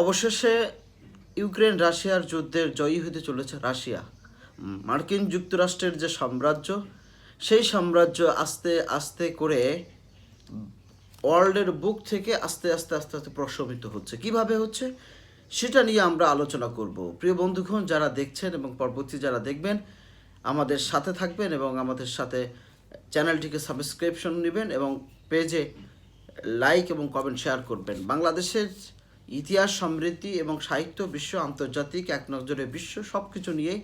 অবশেষে ইউক্রেন রাশিয়ার যুদ্ধের জয়ী হতে চলেছে রাশিয়া। মার্কিন যুক্তরাষ্ট্রের যে সাম্রাজ্য, সেই সাম্রাজ্য আস্তে আস্তে করে ওয়ার্ল্ডের বুক থেকে আস্তে আস্তে আস্তে আস্তে প্রশমিত হচ্ছে। কীভাবে হচ্ছে? সেটা নিয়ে আমরা আলোচনা করব। প্রিয় বন্ধুগণ, যারা দেখছেন এবং পরবর্তী যারা দেখবেন, আমাদের সাথে থাকবেন এবং আমাদের সাথে চ্যানেলটিকে সাবস্ক্রিপশন নেবেন এবং পেজে লাইক এবং কমেন্ট শেয়ার করবেন। বাংলাদেশের ইতিহাস, সমৃদ্ধি এবং সাহিত্য, বিশ্ব, আন্তর্জাতিক, এক নজরে বিশ্ব সব কিছু নিয়েই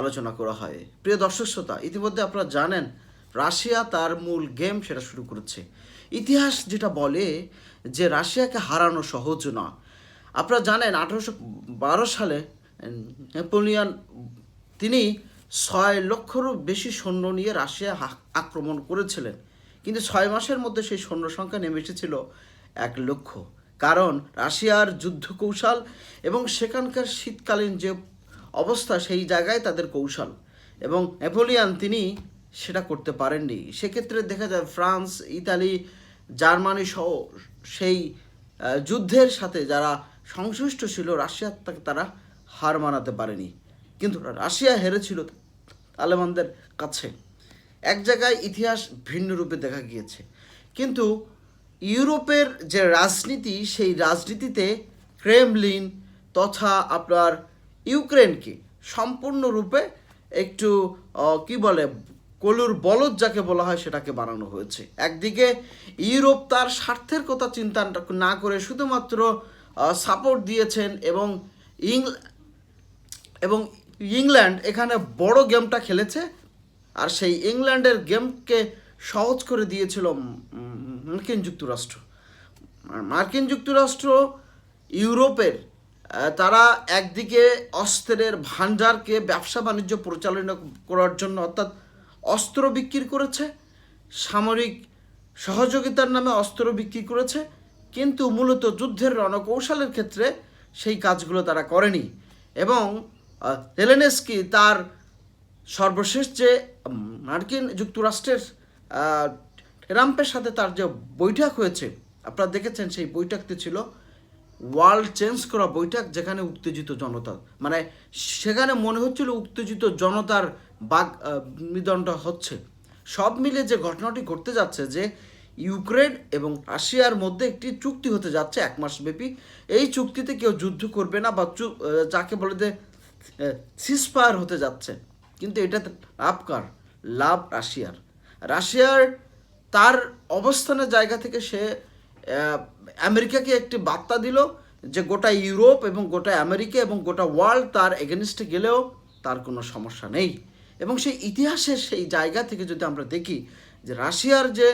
আলোচনা করা হয়। প্রিয় দর্শক শ্রোতা, ইতিমধ্যে আপনারা জানেন, রাশিয়া তার মূল গেম সেটা শুরু করেছে। ইতিহাস যেটা বলে যে রাশিয়াকে হারানো সহজ না আপনারা জানেন, আঠারোশো বারো সালে নেপোলিয়ান, তিনি ছয় লক্ষরও বেশি সৈন্য নিয়ে রাশিয়া আক্রমণ করেছিলেন। কিন্তু ছয় মাসের মধ্যে সেই সৈন্য সংখ্যা নেমে এসেছিল এক লক্ষ। কারণ রাশিয়ার যুদ্ধ কৌশল এবং সেখানকার শীতকালীন যে অবস্থা সেই জায়গায় তাদের কৌশল। এবং নেপোলিয়ান তিনি সেটা করতে পারেননি। সেক্ষেত্রে দেখা যায় ফ্রান্স, ইতালি, জার্মানি সহ সেই যুদ্ধের সাথে যারা সংশ্লিষ্ট ছিল রাশিয়ার তাকে তারা হার মানাতে পারেনি। কিন্তু রাশিয়া হেরেছিল তালেবানদের কাছে। এক জায়গায় ইতিহাস ভিন্ন রূপে দেখা গিয়েছে। কিন্তু ইউরোপের যে রাজনীতি, সেই রাজনীতিতে ক্রেমলিন তথা আপনার ইউক্রেনকে সম্পূর্ণরূপে একটু কি বলে, কলুর বলদ যাকে বলা হয় সেটাকে বানানো হয়েছে। একদিকে ইউরোপ তার স্বার্থের কথা চিন্তা না করে শুধুমাত্র সাপোর্ট দিয়েছেন এবং এবং ইংল্যান্ড এখানে বড় গেমটা খেলেছে। আর সেই ইংল্যান্ডের গেমকে সহজ করে দিয়েছিল মার্কিন যুক্তরাষ্ট্র। মার্কিন যুক্তরাষ্ট্র ইউরোপের তারা একদিকে অস্ত্রের ভাণ্ডারকে ব্যবসা বাণিজ্য পরিচালনা করার জন্য অর্থাৎ অস্ত্র বিক্রি করেছে, সামরিক সহযোগিতার নামে অস্ত্র বিক্রি করেছে, কিন্তু মূলত যুদ্ধের রণকৌশলের ক্ষেত্রে সেই কাজগুলো তারা করেনি। এবং জেলেনস্কি তার সর্বশেষ যে মার্কিন যুক্তরাষ্ট্রের ট্রাম্পের সাথে তার যে বৈঠক হয়েছে, আপনারা দেখেছেন সেই বৈঠকটি ছিল ওয়ার্ল্ড চেঞ্জ করা বৈঠক যেখানে উত্তেজিত জনতা মানে সেখানে মনে হচ্ছিল উত্তেজিত জনতার বাগ নিদণ্ড হচ্ছে। সব মিলে যে ঘটনাটি ঘটতে যাচ্ছে যে ইউক্রেন এবং রাশিয়ার মধ্যে একটি চুক্তি হতে যাচ্ছে এক মাস ব্যাপী। এই চুক্তিতে কেউ যুদ্ধ করবে না বা যাকে বলে যে সিসফায়ার হতে যাচ্ছে। কিন্তু এটাতে লাভ কার? লাভ রাশিয়ার। রাশিয়ার তার অবস্থানের জায়গা থেকে সে আমেরিকাকে একটি বার্তা দিল যে গোটা ইউরোপ এবং গোটা আমেরিকা এবং গোটা ওয়ার্ল্ড তার এগেনস্টে গেলেও তার কোনো সমস্যা নেই। এবং সেই ইতিহাসের সেই জায়গা থেকে যদি আমরা দেখি যে রাশিয়ার যে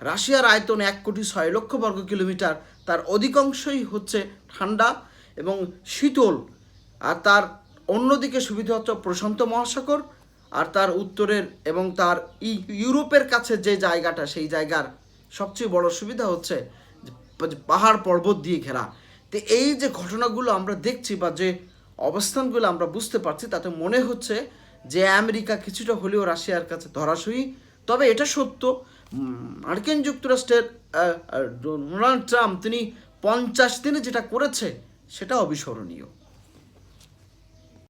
রাশিয়ার আয়তন এক কোটি ছয় লক্ষ বর্গ কিলোমিটার, তার অধিকাংশই হচ্ছে ঠান্ডা এবং শীতল। আর তার অন্যদিকে সুবিধা হচ্ছে প্রশান্ত মহাসাগর আর তার উত্তরের এবং তার ইউরোপের কাছে যে জায়গাটা, সেই জায়গার সবচেয়ে বড় সুবিধা হচ্ছে পাহাড় পর্বত দিয়ে ঘেরা। তো এই যে ঘটনাগুলো আমরা দেখছি বা যে অবস্থানগুলো আমরা বুঝতে পারছি, তাতে মনে হচ্ছে যে আমেরিকা কিছুটা হলেও রাশিয়ার কাছে ধরাশয়ী। তবে এটা সত্য, মার্কিন যুক্তরাষ্ট্রের ডোনাল্ড ট্রাম্প তিনি পঞ্চাশ দিনে যেটা করেছে, সেটা অবিস্মরণীয়।